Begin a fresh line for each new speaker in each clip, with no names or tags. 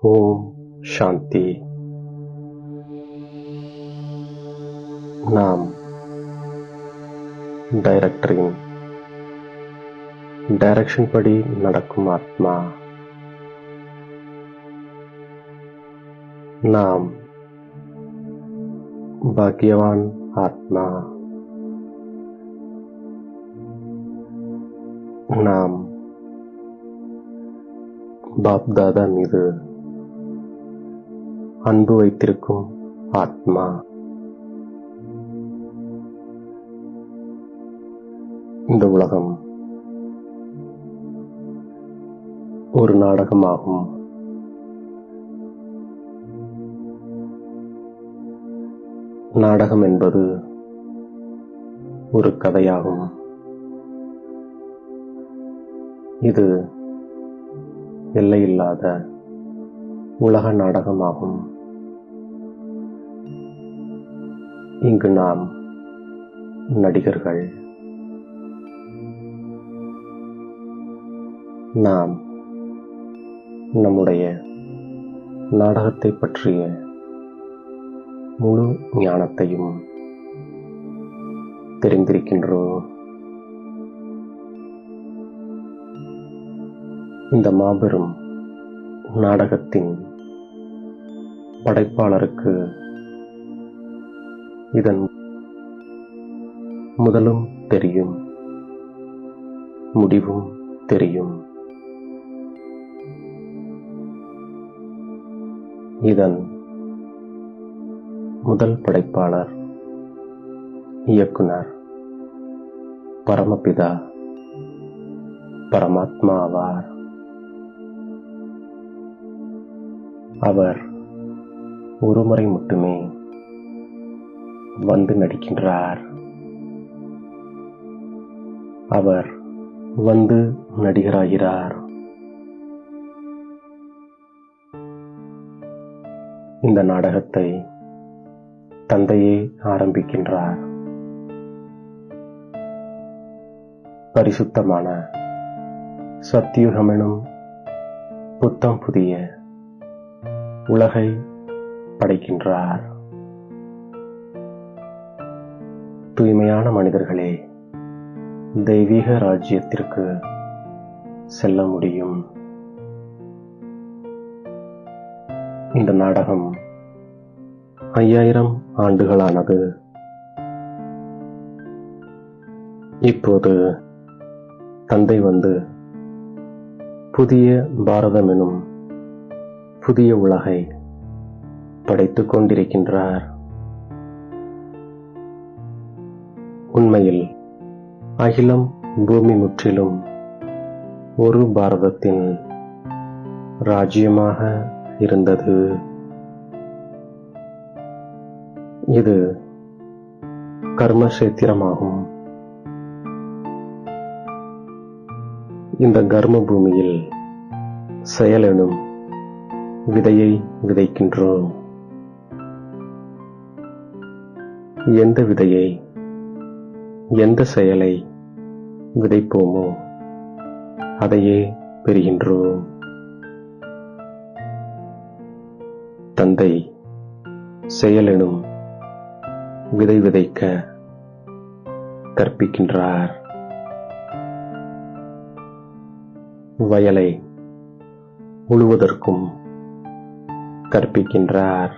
ஓம் சாந்தி. நாம் டைரக்டரின் டைரக்ஷன் படி நடக்கும் ஆத்மா. நாம் பாக்யவான் ஆத்மா. நாம் பாப்தாதா மீது அன்பு வைத்திருக்கும் ஆத்மா. இந்த உலகம் ஒரு நாடகமாகும். நாடகம் என்பது ஒரு கதையாகும். இது எல்லையில்லாத உலக நாடகமாகும். இங்கு நாம் நடிகர்கள். நாம் நம்முடைய நாடகத்தை பற்றிய முழு ஞானத்தையும் தெரிந்திருக்கின்றோம். இந்த மாபெரும் நாடகத்தின் படைப்பாளருக்கு இதன் முதலும் தெரியும் முடிவும் தெரியும். இதன் முதல் படைப்பாளர் இயக்குனர் பரமபிதா பரமாத்மா ஆவார். அவர் ஒருமுறை மட்டுமே வந்து நடிக்கின்றார். அவர் வந்து நடிகராகிறார். இந்த நாடகத்தை தந்தையே ஆரம்பிக்கின்றார். பரிசுத்தமான சத்தியுகமெனும் புத்தம் புதிய உலகை படைக்கின்றார். தூய்மையான மனிதர்களே தெய்வீக ராஜ்யத்திற்கு செல்ல முடியும். இந்த நாடகம் ஐயாயிரம் ஆண்டுகளானது. இப்போது தந்தை வந்து புதிய பாரதம் எனும் புதிய உலகை படைத்துக் கொண்டிருக்கின்றார். உண்மையில் அகிலம் பூமி முற்றிலும் ஒரு பாரதத்தின் ராஜ்யமாக இருந்தது. இது கர்மசேத்திரமாகும் இந்த கர்ம பூமியில் செயலெனும் விதையை விதைக்கின்றோம். எந்த விதையை எந்த செயலை விதைப்போமோ அதையே பெறுகின்றோம். தந்தை செயலெனும் விதை விதைக்க கற்பிக்கின்றார். வயலை உழுவதற்கும் கற்பிக்கின்றார்.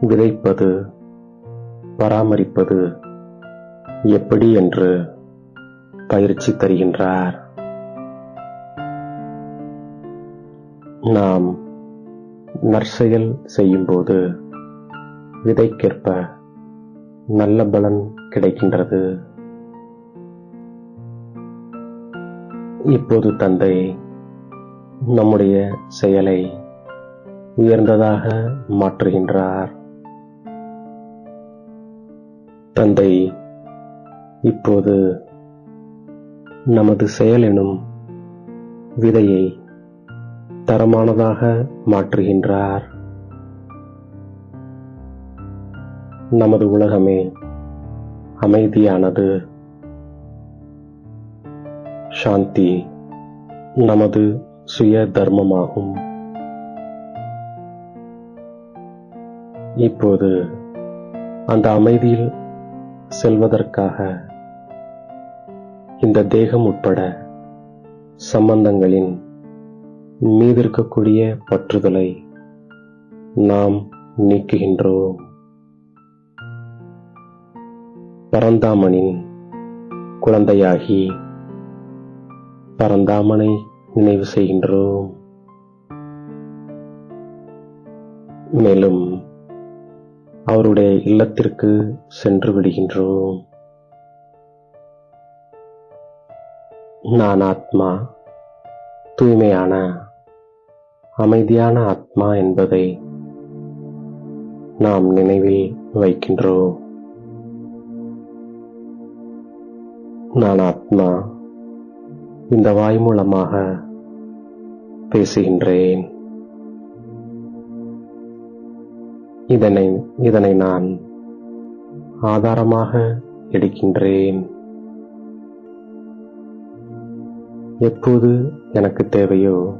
விதைப்பது பராமரிப்பது எப்படி என்று பயிற்சி தருகின்றார். நாம் நற்செயல் செய்யும்போது விதைக்கேற்ப நல்ல பலன் கிடைக்கின்றது. இப்போது தந்தை நம்முடைய செயலை உயர்ந்ததாக மாற்றுகின்றார். தந்தை இப்போது நமது செயல் எனும் விதையை தரமானதாக மாற்றுகின்றார். நமது உலகமே அமைதியானது. சாந்தி நமது சுய தர்மமாகும் இப்போது அந்த அமைதியில் செல்வதற்காக. இந்த தேகம் உட்பட சம்பந்தங்களின் மீதிருக்கக்கூடிய பற்றுதலை நாம் நீக்குகின்றோம். பரந்தாமனின் குழந்தையாகி பரந்தாமனை நினைவு செய்கின்றோம். மேலும் அவருடைய இல்லத்திற்கு சென்று விடுகின்றோம். நான் ஆத்மா தூய்மையான அமைதியான ஆத்மா என்பதை நாம் நினைவில் வைக்கின்றோம். நான் ஆத்மா இந்த வாய் மூலமாக பேசுகின்றேன். இதனை இதனை நான் ஆதாரமாக எடுக்கின்றேன். எப்போது எனக்கு தேவையோ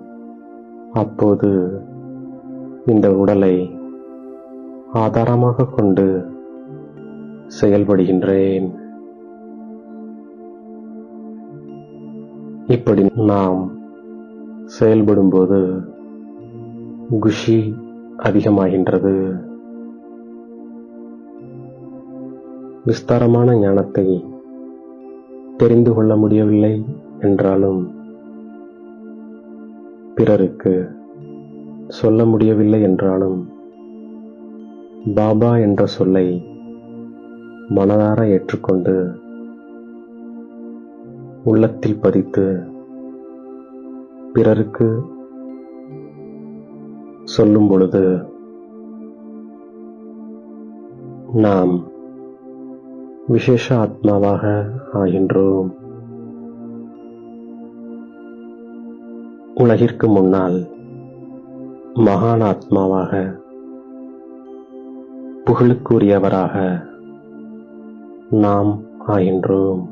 அப்போது இந்த உடலை ஆதாரமாக கொண்டு செயல்படுகின்றேன். இப்படி நாம் செயல்படும்போது குஷி அதிகமாகின்றது. விஸ்தாரமான ஞானத்தை தெரிந்து கொள்ள முடியவில்லை என்றாலும் பிறருக்கு சொல்ல முடியவில்லை என்றாலும் பாபா என்ற சொல்லை மனதார ஏற்றுக்கொண்டு உள்ளத்தில் பதித்து பிறருக்கு சொல்லும் பொழுது நாம் விசேஷ ஆத்மாவாக ஆகின்றோம். உலகிற்கு முன்னால் மகான் ஆத்மாவாக புகழுக்குரியவராக நாம் ஆகின்றோம்.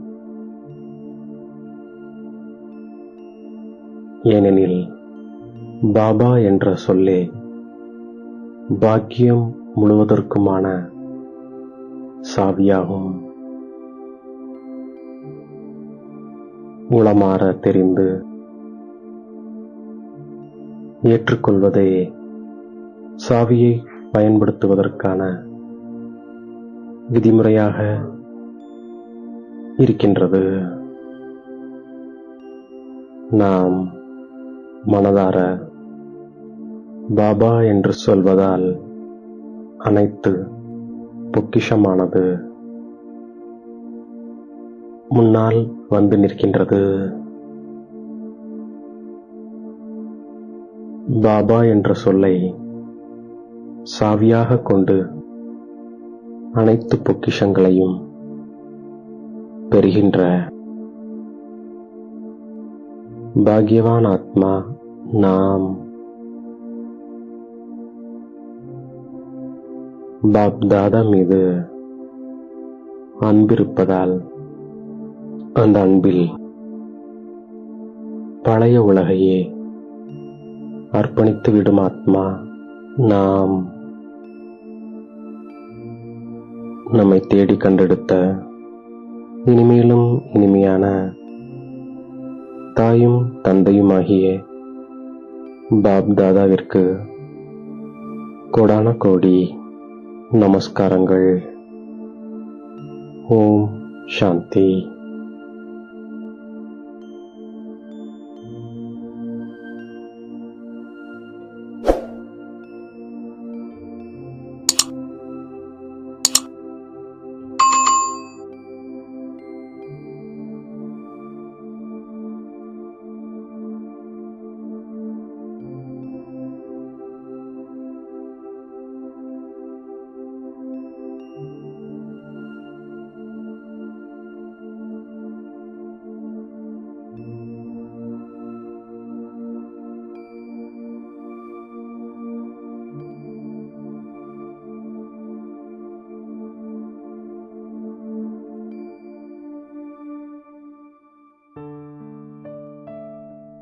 ஏனெனில் பாபா என்ற சொல்லே பாக்கியம் முழுவதற்குமான சாவியாகும். உளமாற தெரிந்து ஏற்றுக்கொள்வதே சாவியை பயன்படுத்துவதற்கான விதிமுறையாக இருக்கின்றது. நாம் மனதார பாபா என்று சொல்வதால் அனைத்து பொக்கிஷமானது முன்னால் வந்து நிற்கின்றது. பாபா என்ற சொல்லை சாவியாக கொண்டு அனைத்து பொக்கிஷங்களையும் பெறுகின்ற பாக்யவான் ஆத்மா நாம். பாப் தாதா மீது அன்பிருப்பதால் அந்த அன்பில் பழைய உலகையே அர்ப்பணித்து விடும் ஆத்மா நாம். நம்மை தேடி கண்டெடுத்த இனிமேலும் இனிமையான தாயும் தந்தையுமாகிய பாப் தாதாவிற்கு கோடான கோடி நமஸ்காரங்கள். ஓம் சாந்தி.